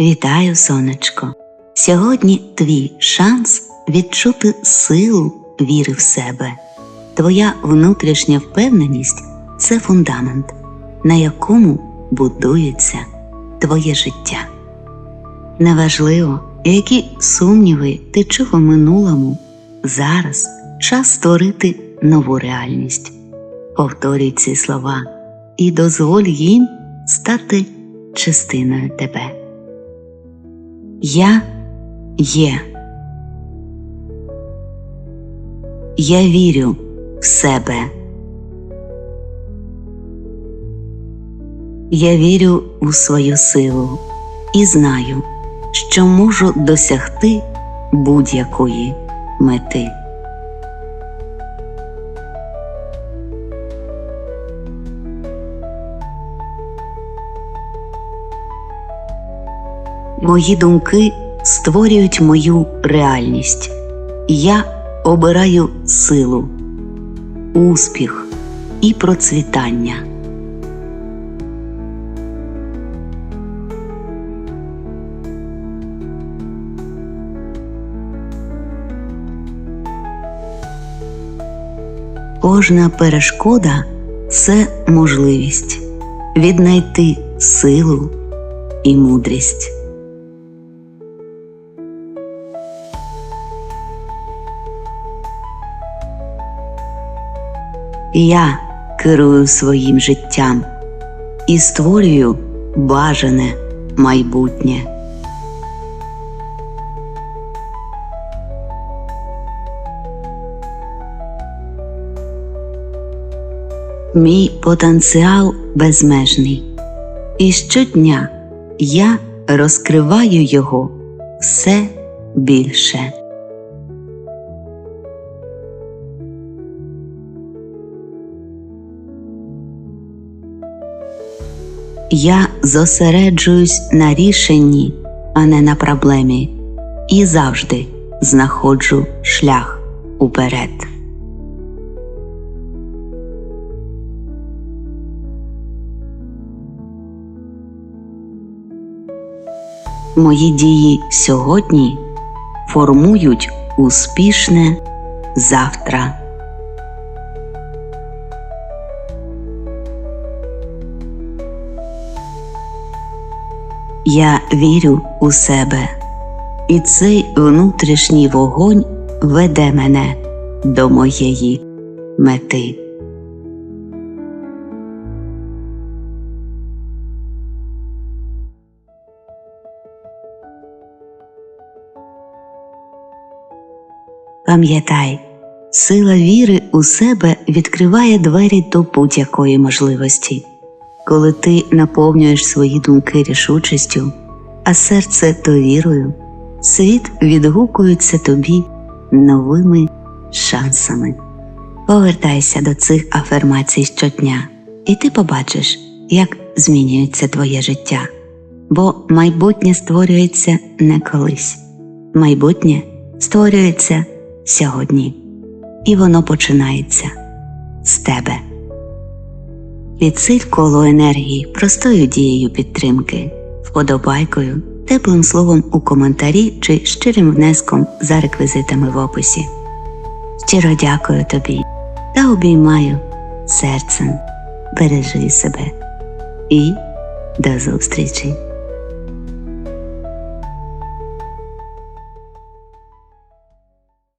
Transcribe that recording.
Вітаю, сонечко! Сьогодні твій шанс відчути силу віри в себе. Твоя внутрішня впевненість це фундамент, на якому будується твоє життя. Неважливо, які сумніви ти чув у минулому, зараз час створити нову реальність. Повторюй ці слова і дозволь їм стати частиною тебе. Я є. Я вірю в себе. Я вірю у свою силу і знаю, що можу досягти будь-якої мети. Мої думки створюють мою реальність. Я обираю силу, успіх і процвітання. Кожна перешкода це можливість віднайти силу і мудрість. Я керую своїм життям і створюю бажане майбутнє. Мій потенціал безмежний, і щодня я розкриваю його все більше. Я зосереджуюсь на рішенні, а не на проблемі, і завжди знаходжу шлях уперед. Мої дії сьогодні формують успішне завтра. Я вірю у себе, і цей внутрішній вогонь веде мене до моєї мети. Пам'ятай, сила віри у себе відкриває двері до будь-якої можливості. Коли ти наповнюєш свої думки рішучістю, а серце довірою, світ відгукується тобі новими шансами. Повертайся до цих афермацій щодня, і ти побачиш, як змінюється твоє життя. Бо майбутнє створюється не колись, майбутнє створюється сьогодні, і воно починається з тебе. Підсиль коло енергії простою дією підтримки, вподобайкою, теплим словом у коментарі чи щирим внеском за реквізитами в описі. Щиро дякую тобі та обіймаю серцем. Бережи себе і до зустрічі!